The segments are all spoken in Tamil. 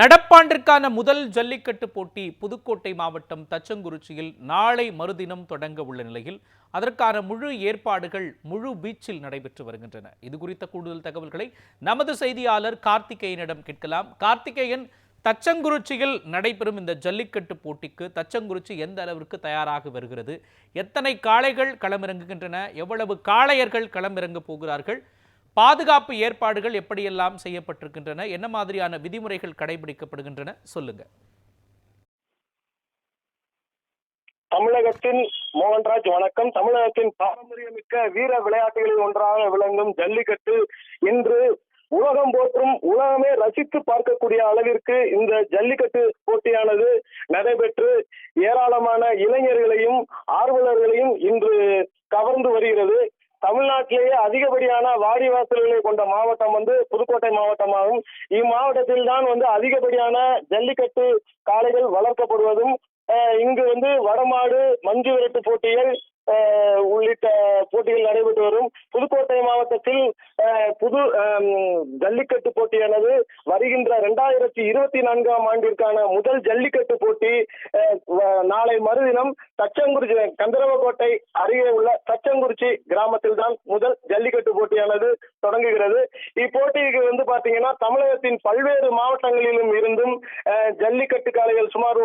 நடப்பாண்டிற்கான முதல் ஜல்லிக்கட்டு போட்டி புதுக்கோட்டை மாவட்டம் தச்சங்குறிச்சியில் நாளை மறுதினம் தொடங்க உள்ள நிலையில் அதற்கான முழு ஏற்பாடுகள் முழு பீச்சில் நடைபெற்று வருகின்றன. இது குறித்த கூடுதல் தகவல்களை நமது செய்தியாளர் கார்த்திகேயனிடம் கேட்கலாம். கார்த்திகேயன் தச்சங்குறிச்சியில் நடைபெறும் இந்த ஜல்லிக்கட்டு போட்டிக்கு தச்சங்குறிச்சி எந்த அளவிற்கு தயாராக வருகிறது? எத்தனை காளைகள் களமிறங்குகின்றன? எவ்வளவு காளையர்கள் களமிறங்க போகிறார்கள்? பாதுகாப்பு ஏற்பாடுகள் எப்படியெல்லாம் செய்யப்பட்டிருக்கின்றன என்ன மாதிரியான விதிமுறைகள் கடைபிடிக்கப்படுகின்றன சொல்லுங்க. தமிழகத்தின் மோகன்ராஜ் வணக்கம். தமிழகத்தின் பாரம்பரியமிக்க வீர விளையாட்டுகளில் ஒன்றாக விளங்கும் ஜல்லிக்கட்டு இன்று உலகம் போற்றும் உலகமே ரசித்து பார்க்கக்கூடிய அளவிற்கு இந்த ஜல்லிக்கட்டு போட்டியானது நடைபெற்று ஏராளமான இளைஞர்களையும் ஆர்வலர்களையும் இன்று கவர்ந்து வருகிறது. தமிழ்நாட்டிலேயே அதிகப்படியான வாடிவாசல்களை கொண்ட மாவட்டம் வந்து புதுக்கோட்டை மாவட்டமாகும். இம்மாவட்டத்தில் தான் வந்து அதிகப்படியான ஜல்லிக்கட்டு காளைகள் வளர்க்கப்படுவதும் அஹ், இங்கு வந்து வடமாடு மஞ்சு விரட்டு போட்டிகள் உள்ளிட்ட போட்டிகள் நடைபெற்று வரும். புதுக்கோட்டை மாவட்டத்தில் அஹ், புது ஜல்லிக்கட்டு போட்டியானது வருகின்ற இரண்டாயிரத்தி இருபத்தி நான்காம் ஆண்டிற்கான முதல் ஜல்லிக்கட்டு போட்டி அஹ், நாளை மறுதினம் தச்சங்குறிச்சி கந்தரவக்கோட்டை அருகே உள்ள தச்சங்குறிச்சி கிராமத்தில் தான் முதல் ஜல்லிக்கட்டு போட்டியானது தொடங்குகிறது. இப்போட்டிக்கு வந்து பாத்தீங்கன்னா தமிழகத்தின் பல்வேறு மாவட்டங்களிலும் இருந்தும் ஜல்லிக்கட்டு காளைகள் சுமார்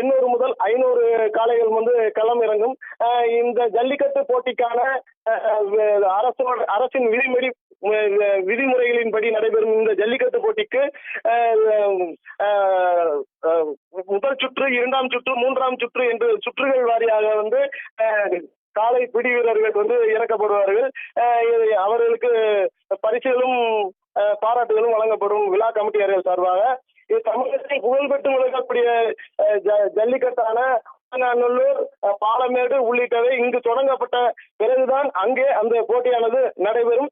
எண்ணூறு முதல் ஐநூறு காளைகள் வந்து களம் இறங்கும் இந்த ஜல்லிக்கட்டு போட்டிக்கான அரசோட அரசின் விதிமுறை விதிமுறைகளின்படி நடைபெறும் இந்த ஜல்லிக்கட்டு போட்டிக்கு முதல் சுற்று இரண்டாம் சுற்று மூன்றாம் சுற்று என்று சுற்றுகள் வாரியாக வந்து காலை பிடி வீரர்கள் வந்து இறக்கப்படுவார்கள். அவர்களுக்கு பரிசுகளும் பாராட்டுகளும் வழங்கப்படும் விழா கமிட்டியாளர்கள் சார்பாக. இது தமிழகத்தில் புகழ்பெற்று விளங்கக்கூடிய ஜல்லிக்கட்டான நல்லூர் பாலமேடு உள்ளிட்டவை இங்கு தொடங்கப்பட்ட பிறகுதான் அங்கே அந்த போட்டியானது நடைபெறும்.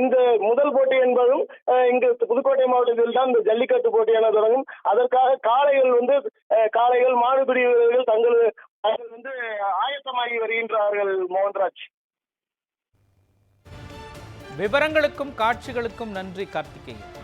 இந்த முதல் போட்டி என்பதும் இங்கு புதுக்கோட்டை மாவட்டத்தில் தான் இந்த ஜல்லிக்கட்டு போட்டியானது தொடங்கும். அதற்காக காளைகள் வந்து அஹ், காளைகள் மாடுபிடி வீரர்கள் தங்கள் அவர்கள் வந்து ஆயத்தமாகி வருகின்றார்கள் மோகன்ராஜ். விவரங்களுக்கும் காட்சிகளுக்கும் நன்றி கார்த்திகேயன்.